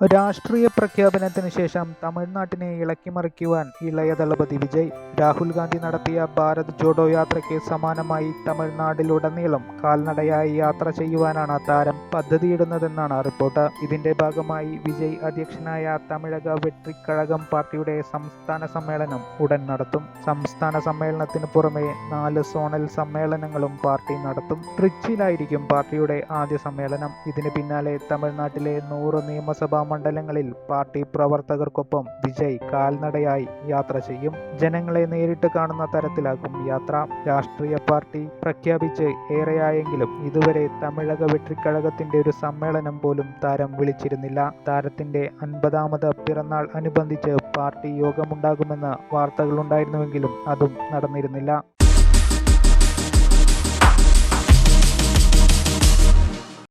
രാഷ്ട്രീയ പ്രഖ്യാപനത്തിന് ശേഷം തമിഴ്നാട്ടിനെ ഇളക്കിമറിക്കുവാൻ ഇളയ ദളപതി വിജയ് രാഹുൽ ഗാന്ധി നടത്തിയ ഭാരത് ജോഡോ യാത്രയ്ക്ക് സമാനമായി തമിഴ്നാടിലുടനീളം കാൽനടയായി യാത്ര ചെയ്യുവാനാണ് താരം പദ്ധതിയിടുന്നതെന്നാണ് റിപ്പോർട്ട്. ഇതിന്റെ ഭാഗമായി വിജയ് അധ്യക്ഷനായ തമിഴക വെട്രിക്കഴകം പാർട്ടിയുടെ സംസ്ഥാന സമ്മേളനം ഉടൻ നടത്തും. സംസ്ഥാന സമ്മേളനത്തിന് പുറമെ നാല് സോണൽ സമ്മേളനങ്ങളും പാർട്ടി നടത്തും. ട്രിച്ചിയിലായിരിക്കും പാർട്ടിയുടെ ആദ്യ സമ്മേളനം. ഇതിന് പിന്നാലെ തമിഴ്നാട്ടിലെ നൂറ് നിയമസഭാ മണ്ഡലങ്ങളിൽ പാർട്ടി പ്രവർത്തകർക്കൊപ്പം വിജയ് കാൽനടയായി യാത്ര ചെയ്യും. ജനങ്ങളെ നേരിട്ട് കാണുന്ന തരത്തിലാകും യാത്ര. രാഷ്ട്രീയ പാർട്ടി പ്രഖ്യാപിച്ച് ഏറെയായെങ്കിലും ഇതുവരെ തമിഴക വെട്രിക്കഴകത്തിന്റെ ഒരു സമ്മേളനം പോലും താരം വിളിച്ചിരുന്നില്ല. താരത്തിന്റെ അൻപതാമത് പിറന്നാൾ അനുബന്ധിച്ച് പാർട്ടി യോഗമുണ്ടാകുമെന്ന് വാർത്തകളുണ്ടായിരുന്നുവെങ്കിലും അതും നടന്നിരുന്നില്ല.